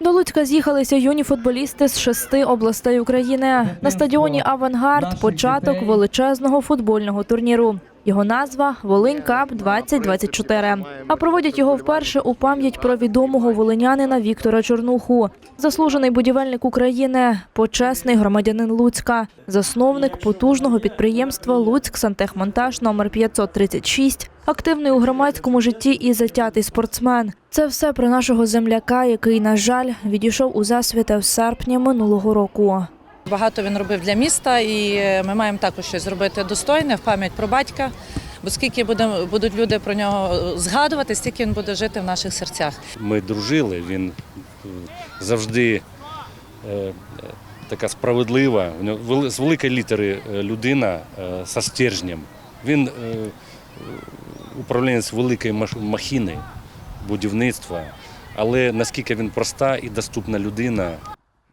До Луцька з'їхалися юні футболісти з шести областей України. На стадіоні Авангард початок величезного футбольного турніру. Його назва Волинь Кап 2024. А проводять його вперше у пам'ять про відомого волинянина Віктора Чорнуху, заслужений будівельник України, почесний громадянин Луцька, засновник потужного підприємства Луцьк Сантехмонтаж номер 536, активний у громадському житті і затятий спортсмен. Це все про нашого земляка, який, на жаль, відійшов у засвіта в серпні минулого року. Багато він робив для міста, і е, ми маємо також щось зробити достойне в пам'ять про батька. Бо скільки будуть люди про нього е, згадувати, стільки він буде жити в наших серцях. Ми дружили, він е, завжди така справедлива, з великої літери людина зі стержнем. Він управлінець великої махіни, будівництва, але наскільки він проста і доступна людина,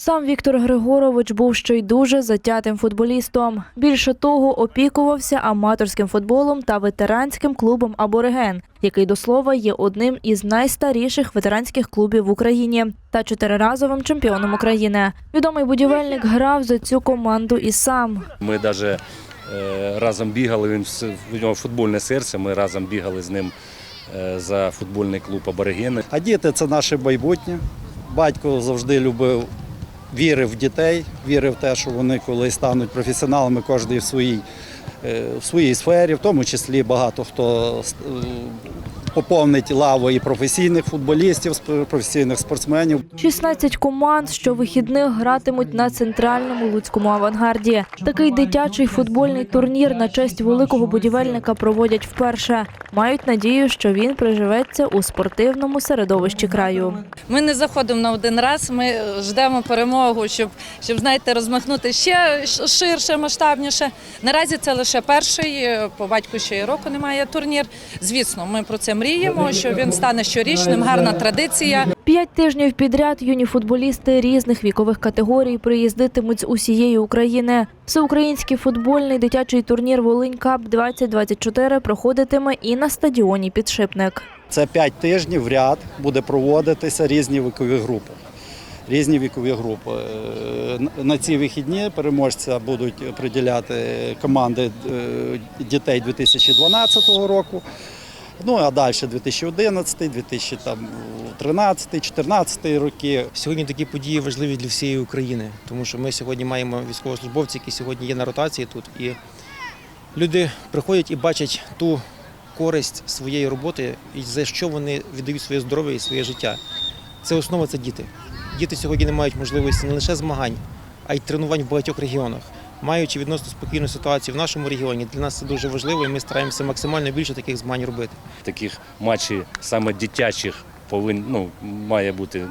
Сам Віктор Григорович був ще й дуже затятим футболістом. Більше того, опікувався аматорським футболом та ветеранським клубом Абориген, який до слова є одним із найстаріших ветеранських клубів в Україні та чотириразовим чемпіоном України. Відомий будівельник грав за цю команду і сам. Ми навіть разом бігали, він у нього футбольне серце, ми разом бігали з ним е, за футбольний клуб Аборигени. А діти це наше майбутнє. Батько завжди любив, вірив в дітей, вірив в те, що вони колись стануть професіоналами, кожен в своїй, е, в своїй сфері, в тому числі багато хто е, поповнить лаву і професійних футболістів, професійних спортсменів. 16 команд щовихідних гратимуть на центральному луцькому авангарді. Такий дитячий футбольний турнір на честь великого будівельника проводять вперше. Мають надію, що він приживеться у спортивному середовищі краю. Ми не заходимо на один раз. Ми ждемо перемогу, щоб, щоб знаєте, розмахнути ще ширше, масштабніше. Наразі це лише перший. По батьку ще й року немає турнір. Звісно, ми про це мріємо, що він стане щорічним. Гарна традиція. П'ять тижнів підряд юні футболісти різних вікових категорій приїздитимуть з усієї України. Всеукраїнський футбольний дитячий турнір Волинь Кап 2024 проходитиме і на стадіоні Підшипник. Це п'ять тижнів в ряд буде проводитися різні вікові групи. Різні вікові групи. Е, На ці вихідні переможця будуть приділяти команди е, дітей 2012 року. Ну а далі 2011, 2013, 2014 роки. Сьогодні такі події важливі для всієї України, тому що ми сьогодні маємо військовослужбовців, які сьогодні є на ротації тут. І люди приходять і бачать ту користь своєї роботи, і за що вони віддають своє здоров'я і своє життя. Це основа це діти. Діти сьогодні не мають можливості не лише змагань, а й тренувань в багатьох регіонах. Маючи відносно спокійну ситуацію в нашому регіоні, для нас це дуже важливо, і ми стараємося максимально більше таких змагань робити. таких матчів саме дитячих повин, ну, має бути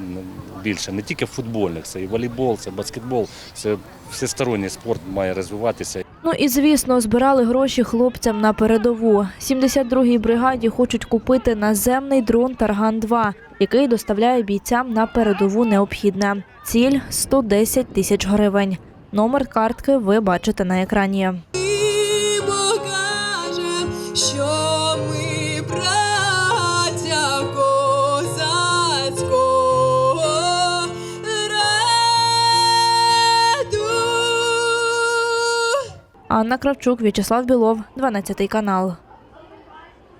більше. Не тільки футбольних, це і волейбол, це баскетбол, це всесторонній спорт має розвиватися. Ну і звісно, збирали гроші хлопцям на передову. 72-й бригаді хочуть купити наземний дрон Тарган 2 який доставляє бійцям на передову необхідне. Ціль 110 тисяч гривень. Номер картки ви бачите на екрані. Анна Кравчук, В'ячеслав Білов, 12 канал.